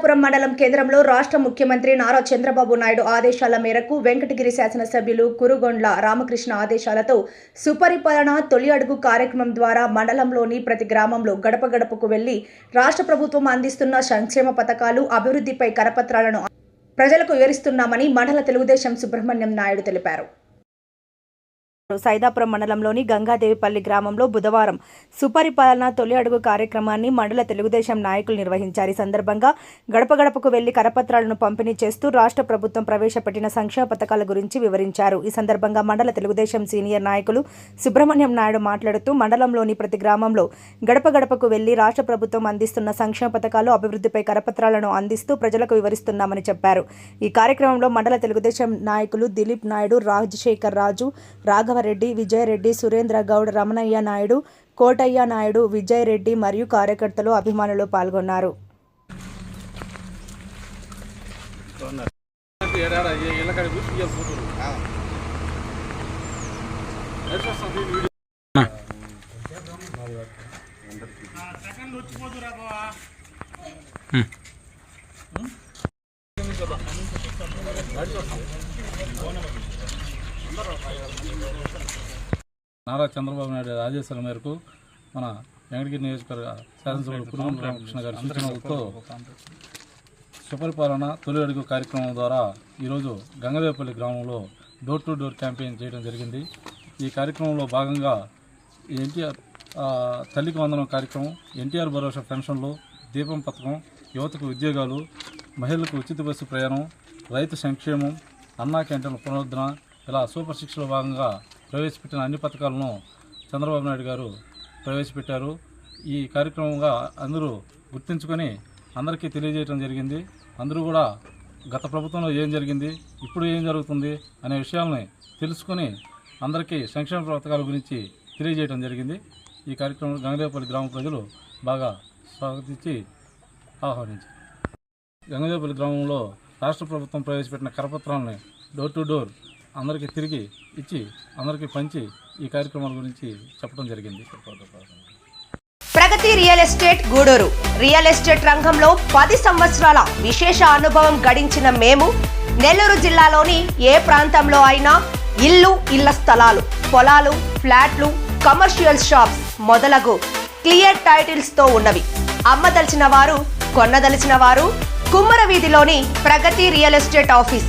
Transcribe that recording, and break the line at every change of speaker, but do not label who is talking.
సైదాపురం మండలం కేంద్రంలో రాష్ట్ర ముఖ్యమంత్రి నారా చంద్రబాబు నాయుడు ఆదేశాల మేరకు వెంకటగిరి శాసనసభ్యులు కురుగొండ్ల రామకృష్ణ ఆదేశాలతో సుపరిపాలన తొలి అడుగు కార్యక్రమం ద్వారా మండలంలోని ప్రతి గ్రామంలో గడప గడపకు వెళ్ళి రాష్ట్ర ప్రభుత్వం అందిస్తున్న సంక్షేమ పథకాలు అభివృద్ధిపై కరపత్రాలను ప్రజలకు వివరిస్తున్నామని మండల తెలుగుదేశం సుబ్రహ్మణ్యం నాయుడు తెలిపారు. సైదాపురం మండలంలోని గంగాదేవిపల్లి గ్రామంలో బుధవారం సుపరిపాలన తొలి అడుగు కార్యక్రమాన్ని మండల తెలుగుదేశం నాయకులు నిర్వహించారు. ఈ సందర్భంగా గడప గడపకు వెళ్ళి కరపత్రాలను పంపిణీ చేస్తూ రాష్ట్ర ప్రభుత్వం ప్రవేశపెట్టిన సంక్షేమ పథకాల గురించి వివరించారు. ఈ సందర్భంగా మండల తెలుగుదేశం సీనియర్ నాయకులు సుబ్రహ్మణ్యం నాయుడు మాట్లాడుతూ మండలంలోని ప్రతి గ్రామంలో గడప గడపకు వెళ్ళి రాష్ట్ర ప్రభుత్వం అందిస్తున్న సంక్షేమ పథకాలు అభివృద్ధిపై కరపత్రాలను అందిస్తూ ప్రజలకు వివరిస్తున్నామని చెప్పారు. ఈ కార్యక్రమంలో మండల తెలుగుదేశం నాయకులు దిలీప్ నాయుడు రాజశేఖర్ రాజు రాఘవ రామారెడ్డి విజయరెడ్డి సురేంద్ర గౌడ్ రమణయ్య నాయుడు కోటయ్య నాయుడు విజయరెడ్డి మరియు కార్యకర్తలు అభిమానులు పాల్గొన్నారు.
నారా చంద్రబాబు నాయుడు ఆదేశాల మేరకు మన వెంకటగిరి నియోజకవర్గ శాసనసభ్యులు కుటుంబ రామకృష్ణ గారి సూచనలతో సుపరిపాలన తొలి అడుగు కార్యక్రమం ద్వారా ఈరోజు గంగదేవపల్లి గ్రామంలో డోర్ టు డోర్ క్యాంపెయిన్ చేయడం జరిగింది. ఈ కార్యక్రమంలో భాగంగా ఎన్టీఆర్ తల్లికి వందనం కార్యక్రమం ఎన్టీఆర్ భరోసా పెన్షన్లు దీపం పథకం యువతకు ఉద్యోగాలు మహిళలకు ఉచిత బస్సు ప్రయాణం రైతు సంక్షేమం అన్నా క్యాంటీన్ల పునరుద్ధరణ ఇలా సూపర్ సిక్స్లో భాగంగా ప్రవేశపెట్టిన అన్ని పథకాలను చంద్రబాబు నాయుడు గారు ప్రవేశపెట్టారు. ఈ కార్యక్రమంగా అందరూ గుర్తించుకొని అందరికీ తెలియజేయడం జరిగింది. అందరూ కూడా గత ప్రభుత్వంలో ఏం జరిగింది ఇప్పుడు ఏం జరుగుతుంది అనే విషయాలని తెలుసుకొని అందరికీ సంక్షేమ పథకాల గురించి తెలియజేయడం జరిగింది. ఈ కార్యక్రమంలో గంగదేవపల్లి గ్రామ ప్రజలు బాగా స్వాగతించి ఆహ్వానించారు. గంగదేవపల్లి గ్రామంలో రాష్ట్ర ప్రభుత్వం ప్రవేశపెట్టిన కరపత్రాలని డోర్ టు డోర్ అందరికీ తిరిగి ఇచ్చి అందరికీ పంచి ఈ కార్యక్రమాల గురించి చెప్పడం జరిగింది.
Pragati real estate Gudur. Real estate రంగంలో పది సంవత్సరాల విశేష అనుభవం గడించిన మేము నెల్లూరు జిల్లాలోని ఏ ప్రాంతంలో అయినా ఇల్లు ఇళ్ళ స్థలాలు పొలాలు ఫ్లాట్లు కమర్షియల్ షాప్స్ మొదలగు క్లియర్ టైటిల్స్తో ఉన్నవి. అమ్మదలిచిన వారు కొన్నదలిచిన వారు కుమ్మర వీధిలోని Pragati real estate office